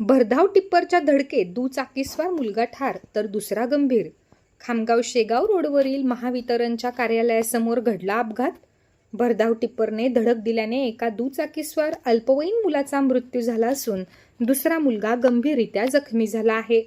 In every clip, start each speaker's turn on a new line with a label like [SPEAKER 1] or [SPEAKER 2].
[SPEAKER 1] भरधाव टिप्परच्या धडकेत दुचाकीस्वार मुलगा ठार तर दुसरा गंभीर. खामगाव शेगाव रोडवरील महावितरणच्या कार्यालयासमोर घडला अपघात. भरधाव टिप्परने धडक दिल्याने एका दुचाकीस्वार अल्पवयीन मुलाचा मृत्यू झाला असून दुसरा मुलगा गंभीररित्या जखमी झाला आहे.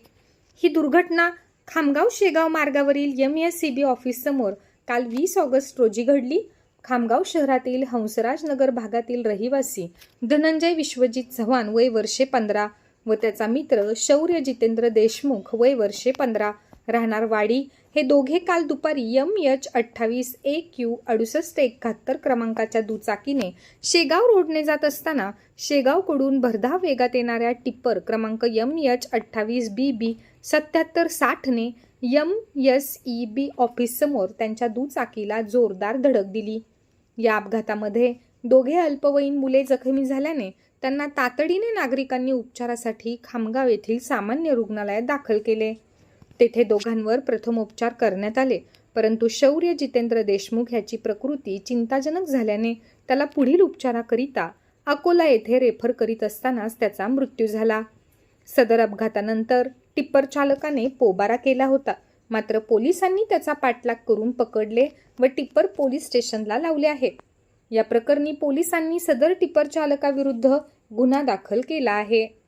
[SPEAKER 1] ही दुर्घटना खामगाव शेगाव मार्गावरील एम एस सी बी ऑफिससमोर काल वीस ऑगस्ट रोजी घडली. खामगाव शहरातील हंसराज नगर भागातील रहिवासी धनंजय विश्वजित चव्हाण वय वर्षे पंधरा व त्याचा मित्र शौर्य जितेंद्र देशमुख वय वर्षे पंधरा. राहणार वाडी हे दोघे काल दुपारी यम एच अठ्ठावीस ए क्यू अडुसष्ट एकाहत्तर क्रमांकाच्या दुचाकीने शेगाव रोडने जात असताना शेगावकडून भरधाव वेगात येणाऱ्या टिप्पर क्रमांक यम एच अठ्ठावीस बी बी सत्याहत्तर साठने यम एस ई बी ऑफिससमोर त्यांच्या दुचाकीला जोरदार धडक दिली. या अपघातामध्ये दोघे अल्पवयीन मुले जखमी झाल्याने त्यांना तातडीने नागरिकांनी उपचारासाठी खामगाव येथील सामान्य रुग्णालयात दाखल केले. तेथे दोघांवर प्रथम उपचार करण्यात आले परंतु शौर्य जितेंद्र देशमुख याची प्रकृती चिंताजनक झाल्याने त्याला पुढील उपचाराकरिता अकोला येथे रेफर करीत असतानाच त्याचा मृत्यू झाला. सदर अपघातानंतर टिप्पर चालकाने पोबारा केला होता. मात्र पोलिसांनी त्याचा पाठलाग करून पकडले व टिप्पर पोलीस स्टेशनला लावले आहे या प्रकरणी पोलिसांनी सदर टिप्पर चालकाविरुद्ध गुन्हा दाखल केला आहे.